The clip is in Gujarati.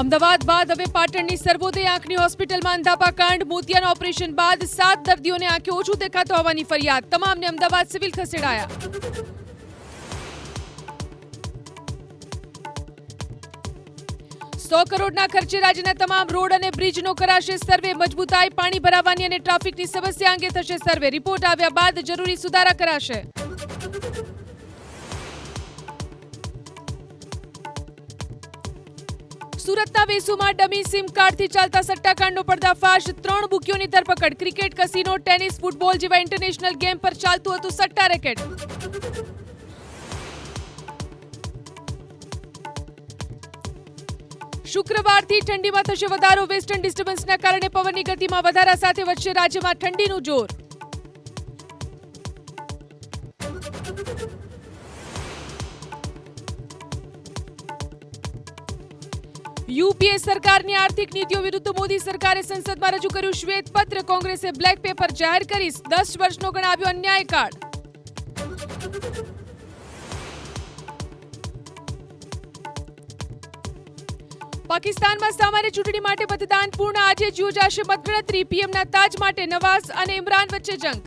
અમદાવાદ બાદ હવે પાટણની સર્વોદય આંખની હોસ્પિટલમાં અંધાપા કાંડ મોતિયાના ઓપરેશન બાદ સાત દર્દીઓને આંખે ઓછું દેખાતો હોવાની ફરિયાદ. તમામને અમદાવાદ સિવિલ ખસેડાયા. સો કરોડના ખર્ચે રાજ્યના તમામ રોડ અને બ્રિજનો કરાશે સર્વે. મજબૂતાઈ, પાણી ભરાવાની અને ટ્રાફિકની સમસ્યા અંગે થશે સર્વે. રિપોર્ટ આવ્યા બાદ જરૂરી સુધારા કરાશે. સુરતના વેસુમાં ડમી સિમ કાર્ડથી ચાલતા સટ્ટાકાંડનો પર્દાફાશ. ત્રણ બુકીઓની ધરપકડ. ક્રિકેટ, કસીનો, ટેનિસ, ફૂટબોલ જેવા ઇન્ટરનેશનલ ગેમ પર ચાલતું હતું સટ્ટા રેકેટ. શુક્રવારથી ઠંડીમાં થશે વધારો. વેસ્ટર્ન ડિસ્ટર્બન્સના કારણે પવનની ગતિમાં વધારા સાથે વધશે રાજ્યમાં ઠંડીનું જોર. યુપીએ સરકારની આર્થિક નીતિઓ વિરુદ્ધ મોદી સરકારે સંસદમાં રજૂ કર્યું શ્વેતપત્ર. કોંગ્રેસે બ્લેક પેપર જાહેર કરી દસ વર્ષનો ગણાવ્યો અન્યાય કાર્ડ પાકિસ્તાનમાં સામાન્ય ચૂંટણી માટે મતદાન પૂર્ણ. આજે યોજાશે મતગણતરી. પીએમના તાજ માટે નવાઝ અને ઇમરાન વચ્ચે જંગ.